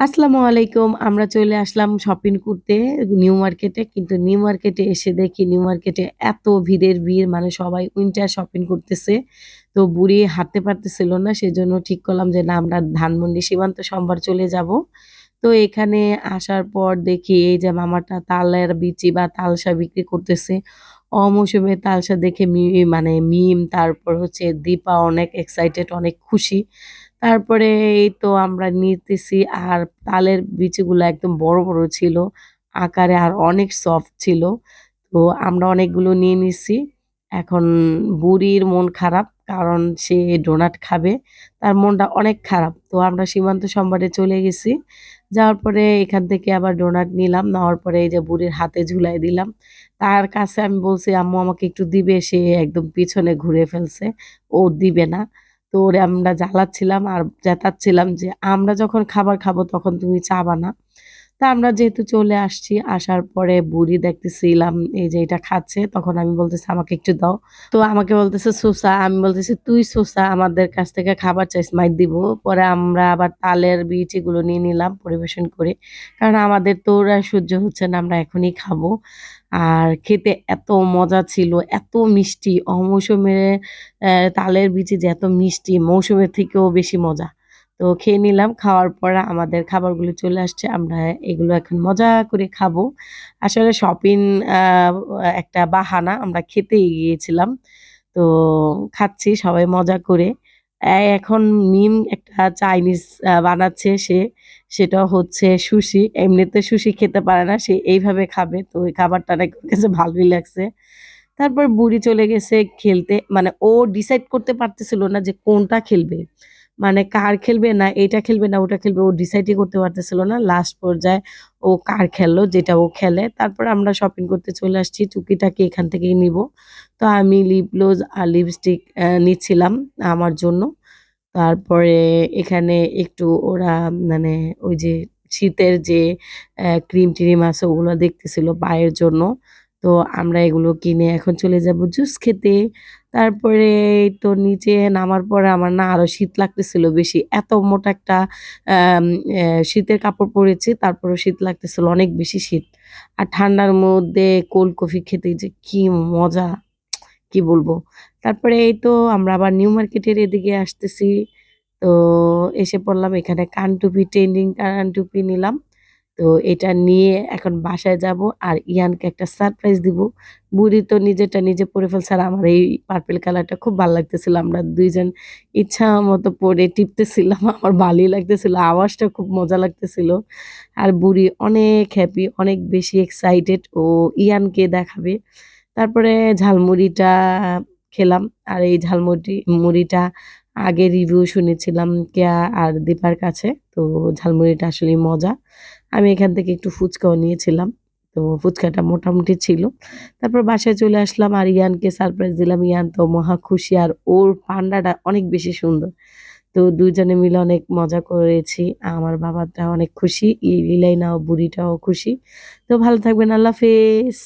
আসসালামু আলাইকুম। আমরা চলে আসলাম শপিং করতে নিউ মার্কেটে। কিন্তু নিউ মার্কেটে এসে দেখি নিউ মার্কেটে এত ভিড়ের ভিড় মানে সবাই উইন্টার শপিং করতেছে। তো বুড়ি হাঁটতে পারতেছিল না। সেজন্য ঠিক করলাম যে না, আমরা ধানমন্ডি সীমান্ত সম্ভার চলে যাব। তো এখানে আসার পর দেখি এই যে মামাটা তালের বিচি বা তালসা বিক্রি করতেছে। অমৌসুমে তালসা দেখে মি মানে মিম তারপর হচ্ছে দীপা অনেক এক্সাইটেড অনেক খুশি। তারপরে এই তো আমরা নিতেছি আর তালের বিচিগুলো একদম বড়, বড় ছিল। আকারে আর অনেক সফট ছিল। তো আমরা অনেকগুলো নিয়ে নিছি। এখন বুড়ির মন খারাপ। কারণ সে ডোনাট খাবে। তার মনটা অনেক খারাপ। তো আমরা সীমান্ত সম্ভারে চলে গেছি। যাওয়ার পরে এখান থেকে আবার ডোনাট নিলাম। নেওয়ার পরে এই যে বুড়ির হাতে ঝুলাই দিলাম। তার কাছে আমি বলছি, "আম্মু আমাকে একটু দিবে?" সে একদম পিছনে ঘুরে ফেলছে। ও দিবে না। তো ওরে আমরা জ্বালাচ্ছিলাম আর জেতাচ্ছিলাম যে, "আমরা যখন খাবার খাব তখন তুমি চাবা না।" তা আমরা যেহেতু চলে আসছি, আসার পরে বুড়ি দেখতেছিলাম এই যে এটা খাচ্ছে। তখন আমি বলতেছি, "আমাকে একটু দাও।" তো আমাকে বলতেছে, "সোসা।" আমি বলতেছি, "তুই সোসা আমাদের কাছ থেকে খাবার চাইস, মাইর দিব।" পরে আমরা আবার তালের বীজ এগুলো নিয়ে নিলাম পরিবেশন করে। কারণ আমাদের তো ওরা সহ্য হচ্ছে না, আমরা এখনই খাব। আর খেতে এত মজা ছিল, এত মিষ্টি অমৌসুমে তালের বিচি যে এত মিষ্টি, মৌসুমের থেকেও বেশি মজা। তো খেয়ে নিলাম। খাওয়ার পর আমাদের খাবারগুলো চলে আসছে। আমরা এগুলো এখন মজা করে খাব। আসলে শপিং একটা বাহানা। আমরা খেতেই গিয়েছিলাম। তো খাচ্ছি সবাই মজা করে। এখন মিম একটা চাইনিজ বানাচ্ছে সে। সেটা হচ্ছে সুশি। এমনিতে সুশি খেতে পারে না। সে এইভাবে খাবে। তো ওই খাবারটা নাকি কাছে ভালোই লাগছে। তারপর বুড়ি চলে গেছে খেলতে। মানে ও ডিসাইড করতে পারতেছিল না যে কোনটা খেলবে। মানে কার খেলবে না এটা খেলবে না ওটা খেলবে, ও ডিসাইডই করতে পারতেছিল না। লাস্ট পর্যায়ে ও কার খেললো, যেটা ও খেলে। তারপর আমরা শপিং করতে চলে আসছি। টুকিটাকি এখান থেকেই নিব তো আমি লিপ গ্লোজ আর লিপস্টিক নিচ্ছিলাম আমার জন্য। তারপরে এখানে একটু ওরা মানে ওই যে শীতের যে ক্রিম-ট্রিম আছে ওগুলো দেখতেছিল পায়ের জন্য। তো আমরা এগুলো কিনে এখন চলে যাব জুস খেতে। তারপরে তো নিচে নামার পরে আমার না আরও শীত লাগতেছিল বেশি। এত মোটা একটা শীতের কাপড় পরেছি, তারপরেও শীত লাগতেছিল অনেক বেশি শীত। আর ঠান্ডার মধ্যে কোল্ড কফি খেতে যে কি মজা! কি বলব? তারপরে এই তো আমরা আবার নিউ মার্কেটের এদিকে আসতেছি। তো এসে পড়লাম এখানে কানটুপি, ট্রেন্ডিং কানটুপি নিলাম। তো এটা নিয়ে এখন বাসায় যাব আর ইয়ানকে একটা সারপ্রাইজ দিব। বুড়ি তো নিজেরটা নিজে পরে ফেলছে আর আমার এই পার্পেল কালারটা খুব ভালো লাগতেছিল। আমরা দুইজন ইচ্ছা মতো পরে টিপতেছিলাম। আমার ভালোই লাগতেছিল। আওয়াজটা খুব মজা লাগতেছিল। আর বুড়ি অনেক হ্যাপি, অনেক বেশি এক্সাইটেড ও ইয়ানকে দেখাবে। তারপরে ঝালমুড়িটা খেলাম। আর এই ঝালমুড়ি মুড়িটা আগে রিভিউ শুনেছিলাম কেয়া আর দীপার কাছে। তো ঝালমুড়িটা আসলেই মজা। আমি এখান থেকে একটু ফুচকাও নিয়েছিলাম। তো ফুচকাটা মোটামুটি ছিল। তারপর বাসায় চলে আসলাম আর ইয়ানকে সারপ্রাইজ দিলাম। ইয়ান তো মহা খুশি আর ওর পান্ডাটা অনেক বেশি সুন্দর। তো ২ জনে মিলে অনেক মজা করেছি। আমার বাবাটা অনেক খুশি। ইলাইনা ও বুড়িটাও খুশি। তো ভালো থাকবেন। আল্লাহ হাফেজ।